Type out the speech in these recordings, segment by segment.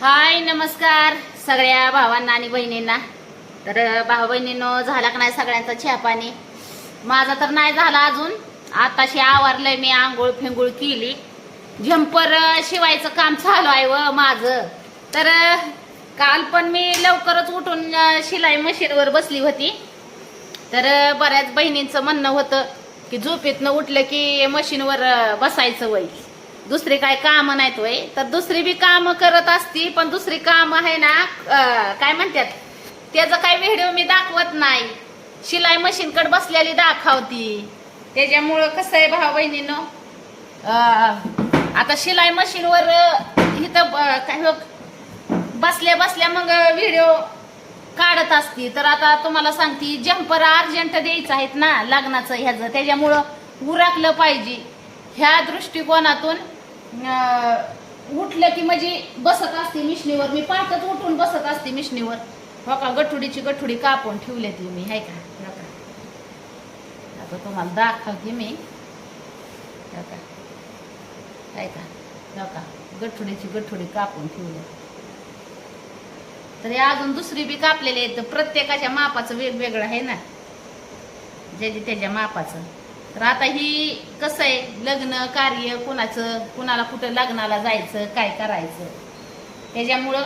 हाय नमस्कार सगळ्या भावांना आणि बहिणींना. तर भाऊ बहिणींनो झाला का नाही सगळ्यांचा छापाने माझा तर नाही झाला अजून. आताशी आवारलंय मी आंघोळ फिंगोळ केली. झंपर शिवायचं काम चालू आहे व माझं. तर काल पण मी लवकरच उठून शिलाई मशीनवर बसली होती. तर बऱ्याच बहिणींचं म्हणणं होतं की झोपेतनं उठलं की मशीनवर बसायचं वय. दुसरी काय काम नाहीत वय तर दुसरी बी काम करत असती पण दुसरी काम आहे ना काय म्हणतात त्याचं काय व्हिडिओ मी दाखवत नाही. शिलाई मशीन कड बसलेली दाखवती. त्याच्यामुळं कसं आहे भाऊ बहिणीनो? आता शिलाई मशीनवर इथं काय हो, बसल्या बसल्या मग व्हिडिओ काढत असती. तर आता तुम्हाला सांगते जम्पर अर्जंट द्यायचं आहेत ना लग्नाचं ह्याचं. त्याच्यामुळं उराकलं पाहिजे. ह्या दृष्टिकोनातून उठलं की म्हणजे बसत असते मिशनीवर. मी पाठच उठून बसत असते मिशनीवर. हो का? गठुडीची गठुडी कापून ठेवली ती मी हाय का? हो आता तुम्हाला दाखवते मी. हो का? हाय का? हो का? गठुडीची गठुडी कापून ठेवली. तरी अजून दुसरी बी कापलेली आहेत. प्रत्येकाच्या मापाचं वेगवेगळं आहे ना? ज्याच्या त्याच्या मापाचं. तर आता ही कसं आहे? लग्न कार्य कुणाचं कुणाला कुठं लग्नाला जायचं काय करायचं? त्याच्यामुळं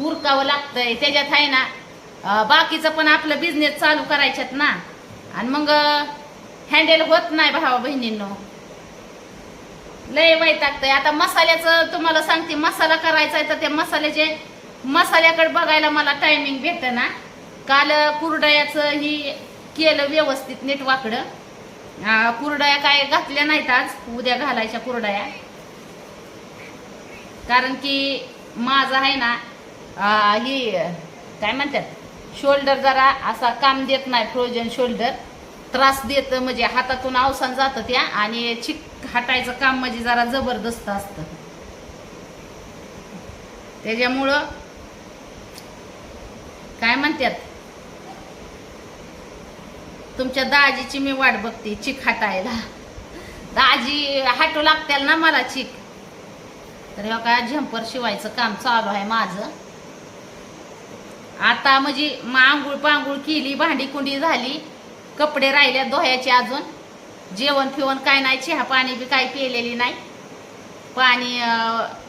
उरकावं लागतंय. त्याच्यात आहे ना बाकीचं पण आपलं बिझनेस चालू करायच्यात ना. आणि मग हँडल होत नाही भावा बहिणींनो. लय वैतागतंय. आता मसाल्याचं तुम्हाला सांगते मसाला करायचा आहे तर त्या मसाल्याचे मसाल्याकडे बघायला मला टायमिंग भेटतं ना काल कुरडयाचं ही केलं व्यवस्थित नीट वाकडं. कुरडया काय घातल्या नाहीत आज उद्या घालायच्या कुरडया. कारण की माझं आहे ना ही काय म्हणतात शोल्डर जरा असा काम देत नाही फ्रोजन शोल्डर त्रास देत म्हणजे हातातून अवसान जातं त्या आणि चिक हटायचं काम म्हणजे जरा जबरदस्त असतं. त्याच्यामुळं काय म्हणतात तुमच्या दाजीची मी वाट बघते चिक हटायला. दाजी हटू लागतील ना मला चिक. तर हे काय झंपर शिवायचं काम चालू आहे माझं. आता म्हणजे मग आंघोळ पांघोळ केली भांडी कुंडी झाली कपडे राहिल्या दोह्याचे अजून. जेवण फिवण काय नाही चहा पाणी बी काय केलेली नाही. पाणी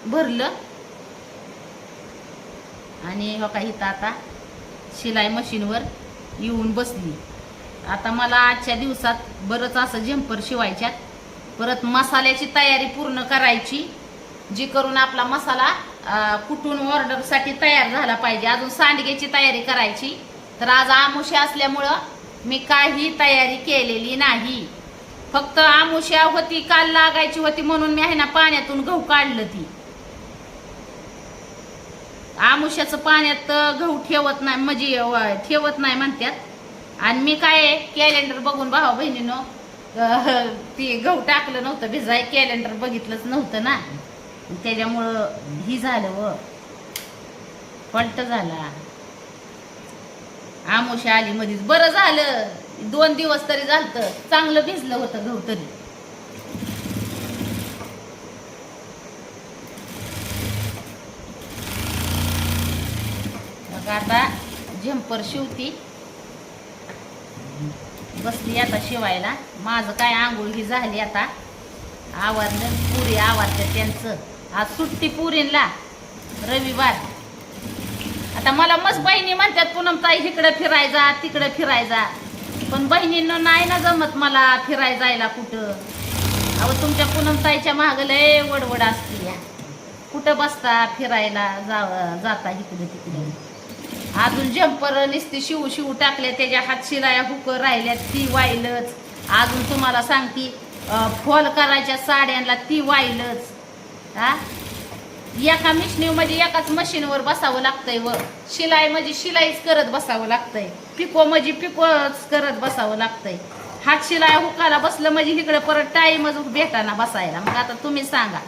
भरलं. आणि हो का इथं आता शिलाई मशीनवर येऊन बसली. आता मला आजच्या दिवसात बरंच असं झंपर शिवायच्यात. परत मसाल्याची तयारी पूर्ण करायची जी करून आपला मसाला कुठून ऑर्डरसाठी तयार झाला पाहिजे. अजून सांडग्याची तयारी करायची. तर आज आमुष्या असल्यामुळं मी काही तयारी केलेली नाही. फक्त आमुष्या होती काल लागायची होती म्हणून मी आहे ना पाण्यातून गहू काढलं ती. आमुष्याचं पाण्यात गहू ठेवत नाही म्हणजे ठेवत नाही म्हणतात आणि मी काय कॅलेंडर बघून भावा बहिणीनं ती गहू टाकलं नव्हतं भिजाय कॅलेंडर बघितलंच नव्हतं ना. त्याच्यामुळं ही झालं व. पलट झाला. आमोशी आली मधीच. बरं झालं. दोन दिवस तरी झालत. चांगलं भिजलं होतं गहू तरी. आता झंपर शिवती. बसली आता शिवायला. माझं काय आंघोळ ही झाली आता. आवरलं पुरी आवरतं त्यांचं. आज सुट्टी पुरीला. रविवार. आता मला मस्त बहिणी म्हणतात पूनम ताई इकडं फिरायचा तिकडं फिरायचा पण बहिणींना नाही ना जमत मला फिराय जायला कुठं. अहो तुमच्या पूनम ताईच्या लय वडवड असते या. कुठं बसता फिरायला जा जाता इकडे तिकडे. अजून जम्पर नुसती शिवू शिवू टाकल्या त्याच्या हात शिलाया हुक राहिल्या ती वाईलच अजून तुम्हाला सांगती फॉल करायच्या साड्यांना ती वाईलच हा? एका मिशनी म्हणजे एकाच मशीनवर बसावं लागतंय व. शिलाई म्हणजे शिलाईच करत बसावं लागतंय. पिको म्हणजे पिकोच करत बसावं लागतंय. हात शिलाई हुकाला बसलं म्हणजे इकडे परत टाईमच भेटाना बसायला. मग आता तुम्ही सांगा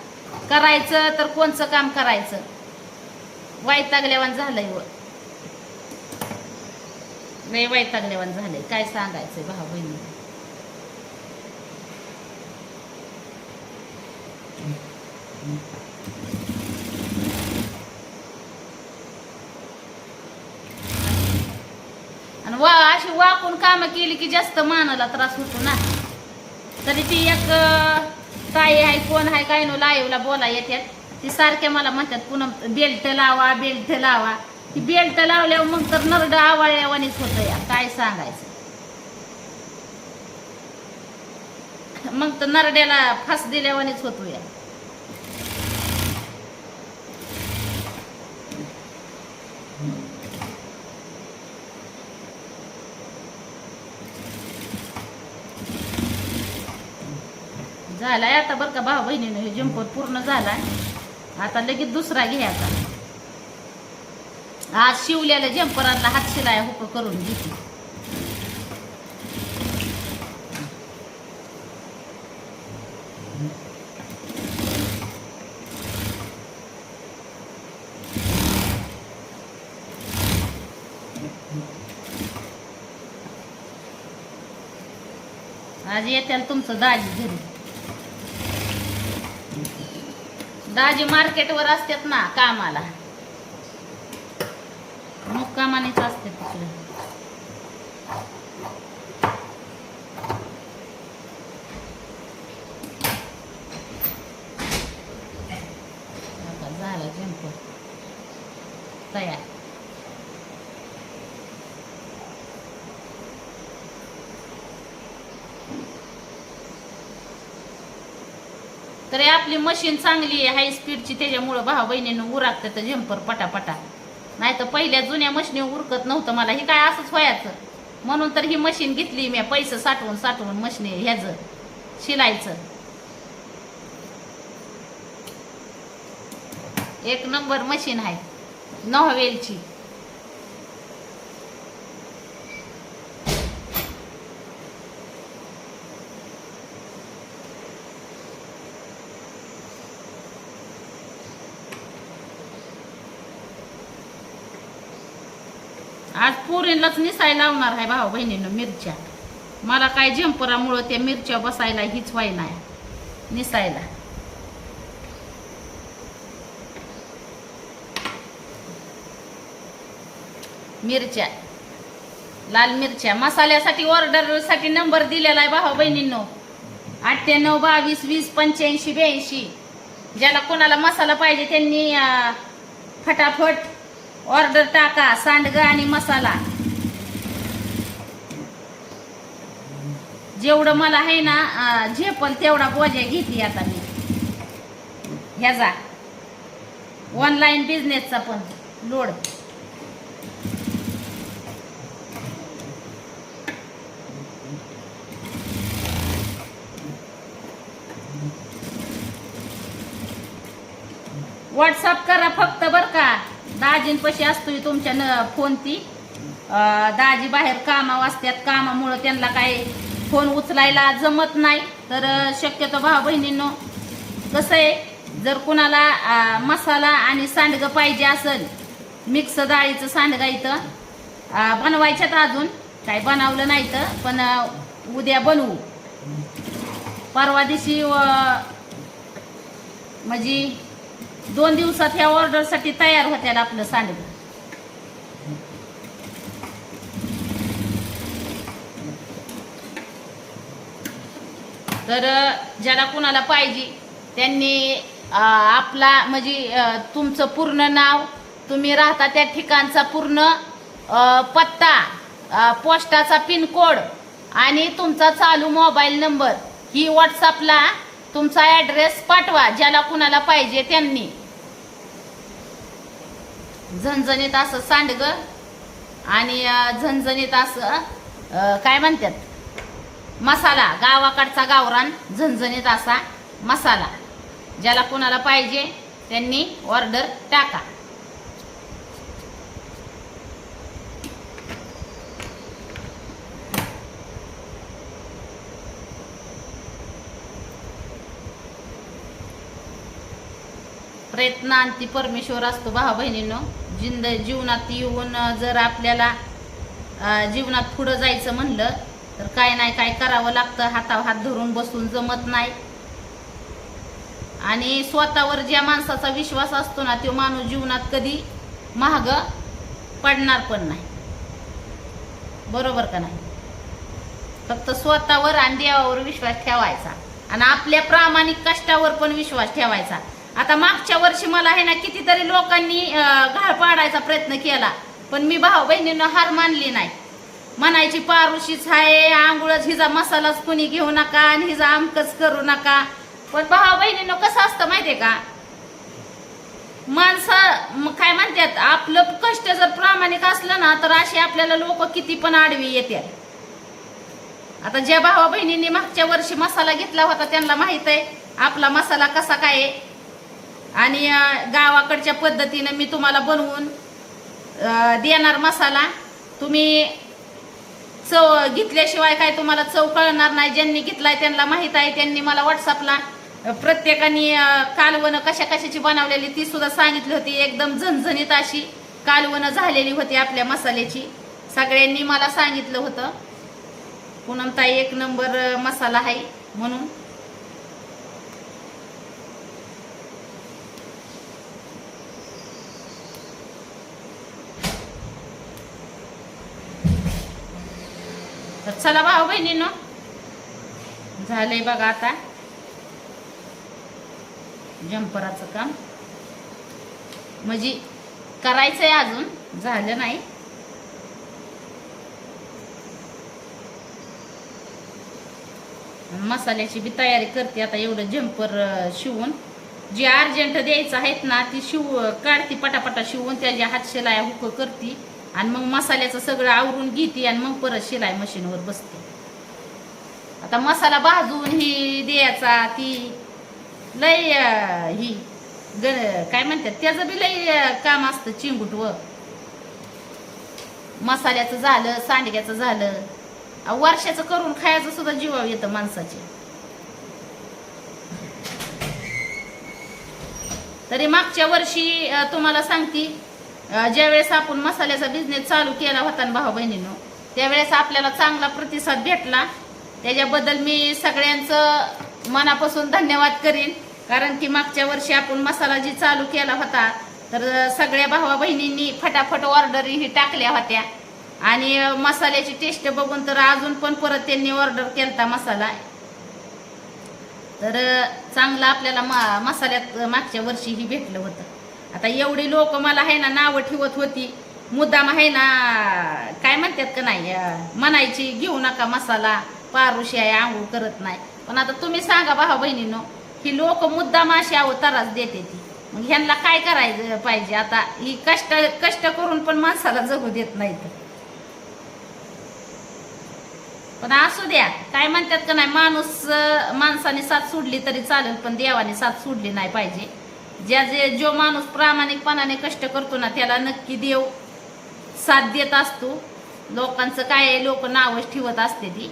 करायचं तर कोणचं काम करायचं? वैतागल्यावान झालंय व. नाही वैतागल्यावान झाले. काय सांगायचंय भाऊ बहिणी? आणि वा अशी वाकून कामं केली की जास्त मानाला त्रास होतो ना. तरी ती एक ताई आहे कोण आहे काय नो लाईवला बोला येतात ती सारख्या मला म्हणतात पुन्हा बेल्ट लावा बेल्ट लावा. ती बेल्ट लावल्यावर मग तर नरड आवाळ्यावानीच होतं या. काय सांगायचं? मग तर नरड्याला फास दिल्यावानीच होतो या. झालाय आता बरं का भाऊ बहिणीनं हे जंपर पूर्ण झालाय. आता लगेच दुसरा घ्यायचा. आज शिवल्याला जंपरांना हात शिलाय हुक करून घेते. आज येत्याल तुमचं दाजी घरी. दाजी मार्केटवर असतात ना कामाला. मुक्कामानेच असते तिकडे. झाला जंप तयार. तरी आपली मशीन चांगली आहे हाय स्पीडची त्याच्यामुळं भाऊ बहिणीनं उरागतं झेंपर पटापटा. नाही तर पहिल्या जुन्या मशीनी उरकत नव्हतं मला. हे काय असंच व्हायचं? म्हणून तर ही मशीन घेतली मी पैसे साठवून साठवून मशीन ह्याचं शिलायचं एक नंबर मशीन आहे नॉवेलची आज पोरींलाच निसाय लावणार आहे भाऊ बहिणीनं मिरच्या. मला काय जंपरामुळं त्या मिरच्या बसायला हीच व्हाय नाही. निसायला. मिरच्या. लाल मिरच्या. मसाल्यासाठी ऑर्डरसाठी नंबर दिलेला आहे भाऊ बहिणींनो. अठ्ठ्याण्णव बावीस वीस पंच्याऐंशी ब्याऐंशी. ज्याला कोणाला मसाला पाहिजे त्यांनी फटाफट ऑर्डर टाका सांडगं आणि मसाला. जेवढं मला आहे ना झेपल तेवढा बोजा घेते आता मी. ह्याचा ऑनलाईन बिझनेसचा पण लोड व्हॉट्सअप करा फक्त. दाजींपाशी असतोय तुमच्या न फोन ती. दाजी बाहेर कामा वाचत्यात कामामुळं त्यांना काय फोन उचलायला जमत नाही. तर शक्यतो भाऊ बहिणींनो कसं आहे जर कुणाला मसाला आणि सांडगं पाहिजे असेल मिक्स डाळीचं सांडगं इथं. बनवायच्यात अजून काय बनवलं नाही तर पण उद्या बनवू. परवा दिवशी म्हणजे दोन दिवसात ह्या ऑर्डरसाठी तयार होत्याला आपलं सांडगं. तर ज्याला कुणाला पाहिजे त्यांनी आपला म्हणजे तुमचं पूर्ण नाव तुम्ही राहता त्या ठिकाणचा पूर्ण पत्ता पोस्टाचा पिनकोड आणि तुमचा चालू मोबाईल नंबर ही व्हॉट्सअपला तुमचा ॲड्रेस पाठवा ज्याला कुणाला पाहिजे त्यांनी. झणझणीत असं सांडग आणि झणझणीत असं काय म्हणतात? मसाला गावाकडचा गावरान झणझणीत असा मसाला. ज्याला कुणाला पाहिजे त्यांनी ऑर्डर टाका. प्रयत्न प्रयत्नांती परमेश्वर असतो भावा बहिणींनो. जिंद जीवनात येऊन जर आपल्याला जीवनात पुढं जायचं म्हणलं तर काय नाही काय करावं लागतं. हातावर हात धरून बसून जमत नाही. आणि स्वतःवर ज्या माणसाचा विश्वास असतो ना तो माणूस जीवनात कधी महाग पडणार पण नाही. बरोबर का नाही? फक्त स्वतःवर आणि देवावर विश्वास ठेवायचा. आणि आपल्या प्रामाणिक कष्टावर पण विश्वास ठेवायचा. आता मागच्या वर्षी मला आहे ना कितीतरी लोकांनी घाळ पाडायचा प्रयत्न केला. पण मी भाऊ बहिणीनं हार मानली नाही. म्हणायची पारुशीच आहे आंघोळच हिचा मसालाच कुणी घेऊ नका आणि हिचा आमकच करू नका. पण भाऊ बहिणीनं कसं असतं माहितीये का? माणसं काय म्हणतात आपलं कष्ट जर प्रामाणिक असलं ना तर असे आपल्याला लोक किती पण आडवी येतात आता ज्या भावा बहिणींनी मागच्या वर्षी मसाला घेतला होता त्यांना माहीत आहे आपला मसाला कसा काय आहे? आणि गावाकडच्या पद्धतीनं मी तुम्हाला बनवून देणार मसाला. तुम्ही चव घेतल्याशिवाय काय तुम्हाला चव कळणार नाही. ज्यांनी घेतलाय त्यांना माहीत आहे. त्यांनी मला व्हॉट्सअपला प्रत्येकाने कालवणं कशा कशाची बनवलेली ती सुद्धा सांगितली होती. एकदम झणझणीत अशी कालवणं झालेली होती आपल्या मसाल्याची. सगळ्यांनी मला सांगितलं होतं. पूनमताई एक नंबर मसाला आहे म्हणून. चला भाऊ बहिणीनो. झालंय बघा आता. जम्पराचं काम. म्हणजे करायचंय अजून झालं नाही. मसाल्याची बी तयारी करते आता एवढं जम्पर शिवून. जी अर्जंट द्यायचं आहेत ना ती शिव काढती पटापटा शिवून त्याच्या हात शिलाई हुक करती. आणि मग मसाल्याचं सगळं आवरून घेते आणि मग परत शिलाई मशीनवर बसते. आता मसाला भाजून ही द्यायचा ती लय ही ग काय म्हणतात त्याचं बी लय काम असतं चिंगूट व मसाल्याचं झालं सांडग्याचं झालं. अहो, वर्षाचं करून खायचं सुद्धा जीवाव येतं माणसाचे. तरी मागच्या वर्षी तुम्हाला सांगते ज्यावेळेस आपण मसाल्याचा बिझनेस चालू केला होता ना भाऊ बहिणीनं त्यावेळेस आपल्याला चांगला प्रतिसाद भेटला. त्याच्याबद्दल मी सगळ्यांचं मनापासून धन्यवाद करीन. कारण की मागच्या वर्षी आपण मसाला जी चालू केला होता तर सगळ्या भावा बहिणींनी फटाफट ऑर्डरही टाकल्या होत्या. आणि मसाल्याची टेस्ट बघून तर अजून पण परत त्यांनी ऑर्डर केलता मसाला. तर चांगला आपल्याला मा मसाल्यात मागच्या वर्षीही भेटलं होतं. आता एवढी लोक मला आहे ना नावं ठेवत होती. मुद्दाम आहे ना काय म्हणतात का नाही म्हणायची घेऊ नका मसाला पारुशी आहे आंघोळ करत नाही. पण आता तुम्ही सांगा भावा बहिणीनो ही लोक मुद्दाम अशी आहो देते ती. मग ह्यांना काय करायचं पाहिजे? आता ही कष्ट कष्ट करून पण माणसाला जगू देत नाहीत. पण असू द्या काय म्हणतात का नाही माणूस माणसाने साथ सोडली तरी चालेल पण देवाने साथ सोडली नाही पाहिजे. ज्या जे जो माणूस प्रामाणिकपणाने कष्ट करतो ना त्याला नक्की देव साथ देत असतो. लोकांचं काय लोक नावच ठेवत असते ती.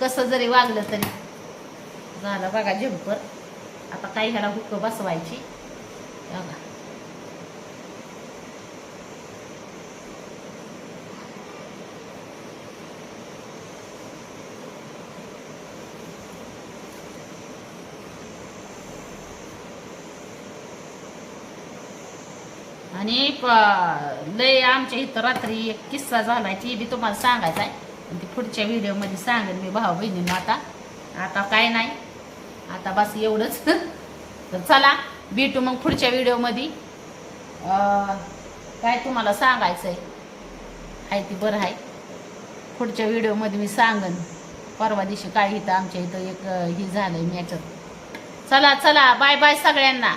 कसं जरी वागलं तरी. झालं बघा जम्पर आता काही ह्याला हुक बसवायची. बघा. आणि प- लय आमच्या इथं रात्री एक किस्सा झालाय ती बी तुम्हाला सांगायचा आहे. आणि ती पुढच्या व्हिडिओमध्ये सांगेन मी भाऊ बहिणींना आता आता काय नाही आता बस एवढंच. तर चला भेटू मग पुढच्या व्हिडिओमध्ये. काय तुम्हाला सांगायचं आहे? आहे ती बरं आहे पुढच्या व्हिडिओमध्ये मी सांगन. परवा दिवशी काय इथं आमच्या इथं एक ही झालं मी याच्यात चला चला बाय बाय सगळ्यांना.